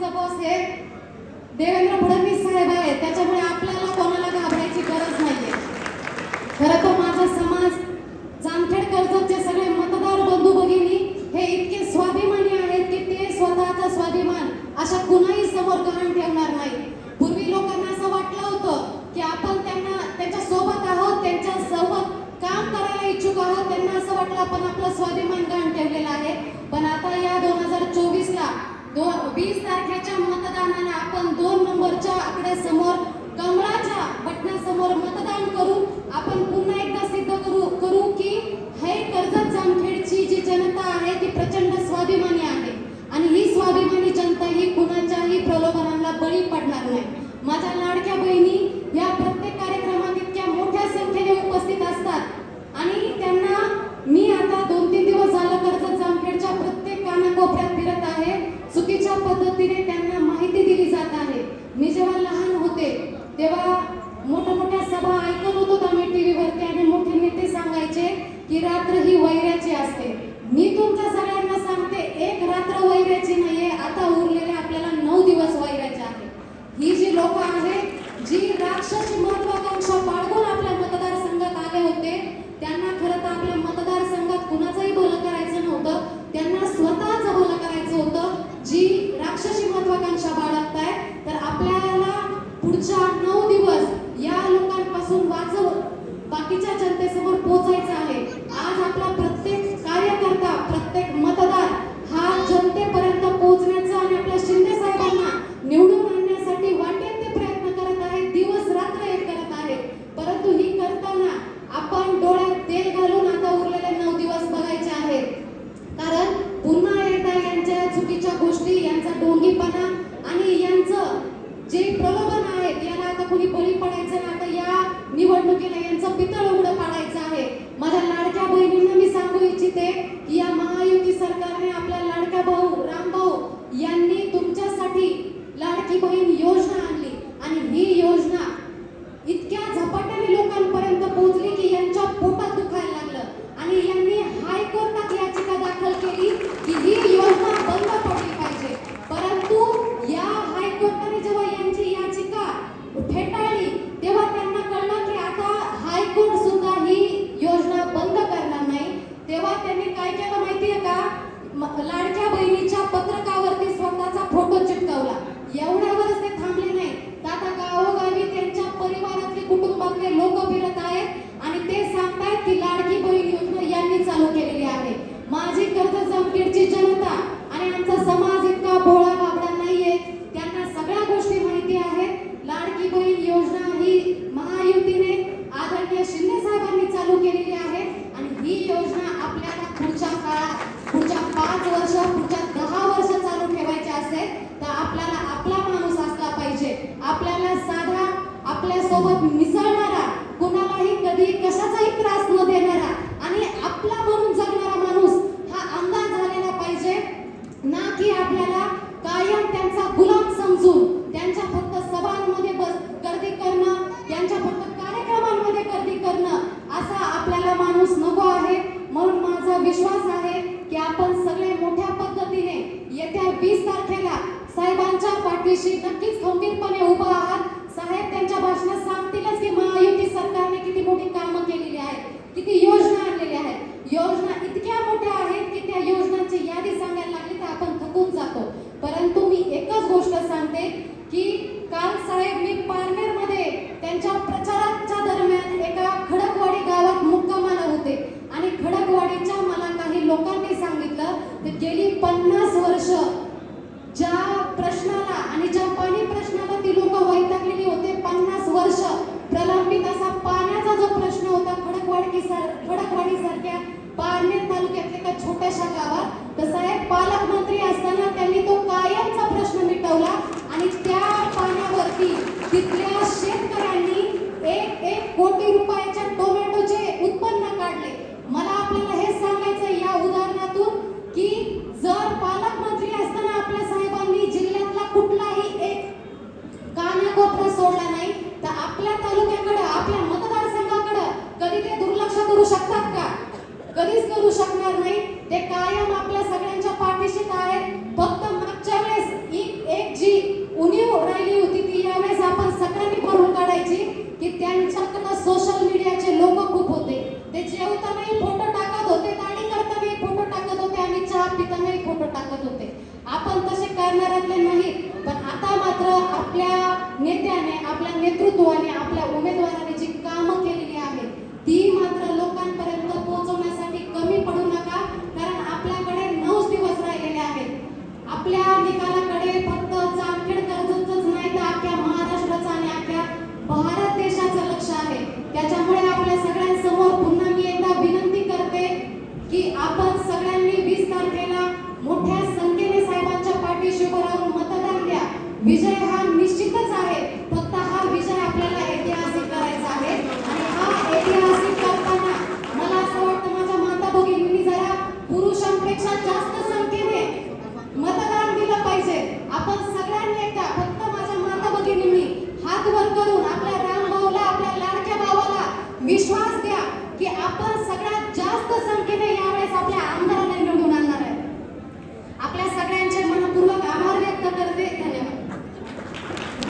आपले देवेंद्र फडणवीस साहेब आहेत. त्याच्यामुळे आपल्याला कोणाला घाबरायची गरज नाहीये. खरं तर माझा समाज जामखेड कर्जतचे सगळे मतदार बंधू भगिनी हे इतके स्वाभिमानी आहेत की ते स्वतःचा स्वाभिमान अशा कुणाही समोर गहाण ठेवणार नाही पूर्वी लोकांना असं वाटलं होतं की आपण त्यांना त्यांच्यासोबत आहोत त्यांच्यासोबत काम करायला इच्छुक आहोत त्यांना असं वाटलं आपण आपलं स्वाभिमान गहाण ठेवलेलं आहे पण आता या दोन हजार चोवीस दो वीस तारखेच्या मतदानाला आपण दोन नंबरच्या आकड्यासमोर कमळाच्या बटणासमोर मतदान करू आपण पुन्हा एकदा सिद्ध करू करू की हे कर्जत जामखेडची जी जनता आहे ती प्रचंड स्वाभिमानी आहे आणि ही स्वाभिमानी जनता ही कुणाच्याही प्रलोभनाला बळी पडणार नाही माझ्या लाडक्या बहिणी या प्रत्येक कार्यक्रमात इतक्या मोठ्या संख्येने उपस्थित असतात आणि त्यांना मी आता दोन तीन दिवस झालं कर्जत जामखेडच्या प्रत्येक कानाकोपऱ्यात फिरत आहे चुकीच्या पद्धतीने त्यांना माहिती दिली जात आहे मी जेव्हा लहान होते तेव्हा मोठ्या मोठ्या सभा ऐकत होतो आम्ही टीव्हीवरती आणि मोठे नेते सांगायचे की रात्र ही वैऱ्याची असते. मी तुमच्या सगळ्यांना सांगते एक रात्र वैऱ्याची नाहीये. आता उरलेले आपल्याला नऊ दिवस वैराचे आहे. ही जी लोक आहेत जी राक्षसी महत्वाकांक्षा बाळगून आपल्या मतदारसंघात आले होते त्यांना खरं तर आपल्या मतदारसंघात कुणाचंही भलं करायचं नव्हतं. त्यांना स्वतःच भलं करायचं होतं. जी राक्षसी महत्वाकांक्षा बाळगताय तर आपल्याला पुढच्या नऊ दिवस या लोकांपासून वाचव बाकीच्या जनतेसमोर पोहोचायचं आहे आज आपला प्रत्येक कार्यकर्ता प्रत्येक मतदार हा जनतेपर्यंत पोहोचण्याचा आणि आपल्या शिंदे साहेबांना निवडून आणण्यासाठी वाटेल ते प्रयत्न करत आहे दिवस रात्र एक करत आहे परंतु ही करताना आपण डोळ्यात तेल घालून आता उरलेले नऊ दिवस बघायचे आहेत कारण पुन्हा एकदा यांच्या चुकीच्या गोष्टी यांचा डोंगीपणा आणि यांचं जे प्रलोभन आहेत याला आता कुणी बळी पडायचं ना आता या निवडणुकीला यांचं पितळ उघडं पाडायचं आहे माझ्या लाडक्या बहिणींना मी सांगू इच्छिते की या महायुती सरकारने आपला लाडका भाऊ रामभाऊ यांनी तुमच्यासाठी लाडकी बहीण योजना आणली आणि ही योजना इतक्या झपाट्याने लोकांपर्यंत पोहोचली की यांच्या पोटात दुखायला लागलं आणि यांनी हायकोर्टात याचिका दाखल केली की ही योजना बंद पडली पाहिजे परंतु या हायकोर्टाने जेव्हा यांची याचिका फेटाळली तेव्हा त्यांना कळलं की आता हायकोर्ट सुद्धा ही योजना बंद करणार नाही तेव्हा त्यांनी काय केलं माहितीये का म- लाडक्या बहिणीच्या पत्रकावरती स्वतःचा फोटो चिटकवला एवढ्यावरच ते थांबले नाही तर आता गावोगावी त्यांच्या परिवारातले कुटुंबातले लोक फिरत आहेत आणि ते सांगतायत की लाडकी बहीण योजना यांनी चालू केलेली आहे माझी कर्ज जामखेडची जनता आणि आमचा समाज इतका भोळा बाबडा नाहीये. त्यांना सगळ्या गोष्टी माहिती आहेत. लाडकी बहीण योजना ही महायुतीने आदरणीय शिंदे साहेबांनी चालू केलेली आहे. आणि ही योजना आपल्याला पुढच्या काळात पुढच्या पाच वर्ष पुढच्या दहा वर्ष चालू ठेवायची असेल तर आपल्याला आपला माणूस असला पाहिजे. आपल्याला साधा आपल्यासोबत कुणालाही कधी कशाचाही त्रास न देणारा आणि आपला म्हणून जगणारा माणूस हा आमदार झालेला पाहिजे ना की आपल्याला कायम त्यांचा गुलाम समजून त्यांच्या फक्त सभांमध्ये बस गर्दी करणं त्यांच्या फक्त कार्यक्रमांमध्ये गर्दी करणं असा आपल्याला माणूस नको आहे. म्हणून माझा विश्वास आहे की आपण सगळे मोठ्या पद्धतीने येत्या वीस तारखेला साहेबांच्या पाठीशी नक्कीच खंबीरपणे उभा आहात. साहेब त्यांच्या भाषणात सांगतीलच की महायुती सरकारने किती मोठी कामं केलेली आहेत किती योजना आणलेल्या आहेत. योजना इतक्या मोठ्या आहेत की त्या योजनांची यादी सांगायला लागली तर आपण थकून जातो परंतु मी एकच गोष्ट सांगते की काल साहेब मी पारनेरमध्ये त्यांच्या प्रचाराच्या दरम्यान एका खडकवाडी गावात मुक्कामाला होते. आणि खडकवाडीच्या मला काही लोकांनी सांगितलं की गेली पन्नास वर्ष ज्या प्रश्नाला आणि ज्या पाणी प्रश्नाला ती लोक वैतागलेली होते पन्नास वर्ष प्रलंबित असा पाण्याचा जो प्रश्न होता खडकवाडी सार खडकवाडी सारख्या पारनेर तालुक्यातल्या एका छोट्याशा गावात तर साहेब पालकमंत्री असताना त्यांनी तो कायमचा प्रश्न मिटवला आणि त्या पाण्यावरती तिथल्या शेतकऱ्यांनी एक एक कोटी रुपयाच्या टोमॅटो फोटो टाकत होते. आपण तसे करणारातले नाही पण आता मात्र आपल्या नेत्याने आपल्या नेतृत्वाने आपल्या उमेदवाराने